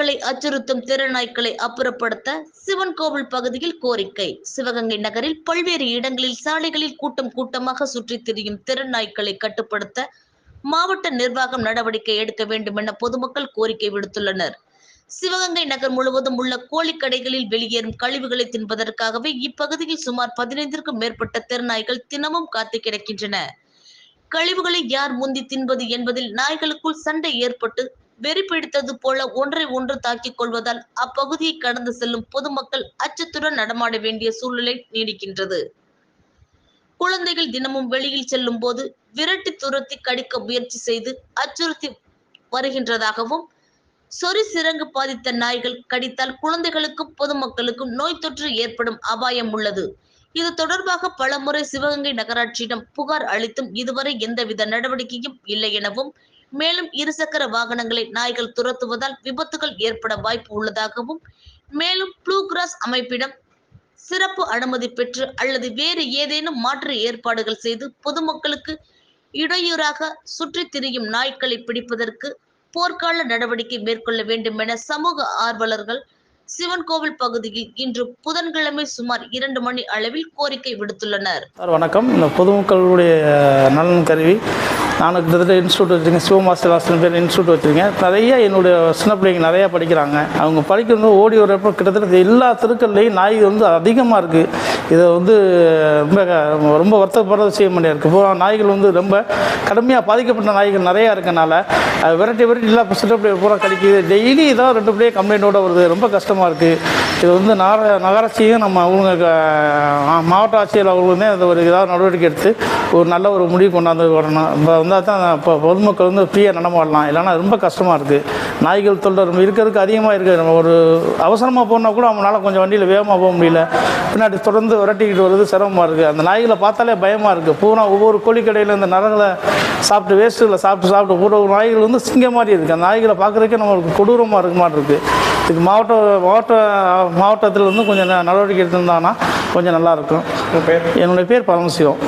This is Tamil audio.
மக்களை அச்சுறுத்தும் தெருநாய்க்களை அப்புறப்படுத்த சிவன் கோவில் பகுதியில் கோரிக்கை. சிவகங்கை நகரில் பல்வேறு இடங்களில் சாலைகளில் கூட்டம் கூட்டமாக சுற்றித் திரியும் தெருநாய்க்களை கட்டுப்படுத்த மாவட்ட நிர்வாகம் நடவடிக்கை எடுக்க வேண்டும் என பொதுமக்கள் கோரிக்கை விடுத்துள்ளனர். சிவகங்கை நகர் முழுவதும் உள்ள கோழிக்கடைகளில் வெளியேறும் கழிவுகளை தின்பதற்காகவே இப்பகுதியில் சுமார் பதினைந்திற்கும் மேற்பட்ட திருநாய்கள் தினமும் காத்து கிடக்கின்றன. கழிவுகளை யார் முந்தி தின்பது என்பதில் நாய்களுக்குள் சண்டை ஏற்பட்டு வெறிப்பிடித்தது போல ஒன்றை ஒன்று தாக்கிக் கொள்வதால் அப்பகுதியை கடந்து செல்லும் பொதுமக்கள் அச்சத்துடன் நடமாட வேண்டிய சூழ்நிலை நீடிக்கின்றது. குழந்தைகள் தினமும் வெளியில் செல்லும் போது விரட்டி துரத்தி கடிக்க முயற்சி செய்து அச்சுறுத்தி வருகின்றதாகவும் சொறி சிறங்கு பாதித்த நாய்கள் கடித்தால் குழந்தைகளுக்கும் பொதுமக்களுக்கும் நோய் தொற்று ஏற்படும் அபாயம் உள்ளது. இது தொடர்பாக பலமுறை சிவகங்கை நகராட்சியிடம் புகார் அளித்தும் இதுவரை எந்தவித நடவடிக்கையும் இல்லை எனவும் மேலும் இருசக்கர வாகனங்களை நாய்கள் துரத்துவதால் விபத்துகள் ஏற்பட வாய்ப்பு உள்ளதாகவும் மேலும் ப்ளூ கிராஸ் அமைப்பிடம் சிறப்பு அனுமதி பெற்று அல்லது வேறு ஏதேனும் மாற்று ஏற்பாடுகள் செய்து பொதுமக்களுக்கு இடையூறாக சுற்றித் திரியும் நாய்களை பிடிப்பதற்கு போர்க்கால நடவடிக்கை மேற்கொள்ள வேண்டும் என சமூக ஆர்வலர்கள் சிவன் கோவில் பகுதியில் இன்று புதன்கிழமை சுமார் இரண்டு மணி அளவில் கோரிக்கை விடுத்துள்ளனர். சார் வணக்கம். இந்த பொதுமக்களுடைய நலன் கருவி நான் கிட்டத்தட்ட இன்ஸ்டியூட் வச்சுருக்கேன். சிவமாஸ்டர் ஹாஸ்டல் பேர் இன்ஸ்டியூட் வச்சுருக்கேன். நிறைய என்னுடைய சின்ன பிள்ளைங்க நிறையா படிக்கிறாங்க. அவங்க படிக்கிறது ஓடி வரப்போ கிட்டத்தட்ட எல்லா தெருக்கள்லேயும் நாய் வந்து அதிகமாக இருக்குது இதை வந்து ரொம்ப ரொம்ப வருத்தப்படுற விஷயம் முடியாது இருக்குது இப்போ நாய்கள் வந்து ரொம்ப கடுமையாக பாதிக்கப்பட்ட நாய்கள் நிறையா இருக்கனால வெரைட்டி விரட்டி விரட்டி எல்லா சின்ன பூரா கடிக்குது. டெய்லி இதான் ரெண்டு பிள்ளைய கம்ப்ளைண்ட்டோட வருது. ரொம்ப கஷ்டமாக இருக்குது இது வந்து நகர நகராட்சியும் நம்ம அவங்க மாவட்ட ஆட்சியர் அவர்களுமே அந்த ஒரு ஏதாவது நடவடிக்கை எடுத்து ஒரு நல்ல ஒரு முடிவு கொண்டாந்து வரணும். இப்போ வந்தால் தான் இப்போ பொதுமக்கள் வந்து ஃப்ரீயாக நடமாடலாம் இல்லைன்னா ரொம்ப கஷ்டமாக இருக்குது நாய்கள் தொல்லை ரொம்ப இருக்கிறதுக்கு அதிகமாக இருக்குது நம்ம ஒரு அவசரமாக போனால் கூட அவங்களால கொஞ்சம் வண்டியில் வேகமாக போக முடியல. பின்னாடி தொடர்ந்து விரட்டிக்கிட்டு வருது சிரமமாக இருக்குது அந்த நாய்களை பார்த்தாலே பயமாக இருக்குது பூரா ஒவ்வொரு கோழிக்கடையில் இந்த நரங்களை சாப்பிட்டு வேஸ்ட்டுகளை சாப்பிட்டு சாப்பிட்டு பூரா நாய்கள் வந்து சிங்கம் மாதிரி இருக்குது அந்த நாய்களை பார்க்குறதுக்கே நம்மளுக்கு கொடூரமாக இருக்க மாதிரி இருக்குது இதுக்கு மாவட்ட மாவட்ட மாவட்டத்தில் வந்து கொஞ்சம் நடவடிக்கை எடுத்திருந்தாங்கன்னா கொஞ்சம் நல்லாயிருக்கும் என்னுடைய பேர் பரமசிவம்.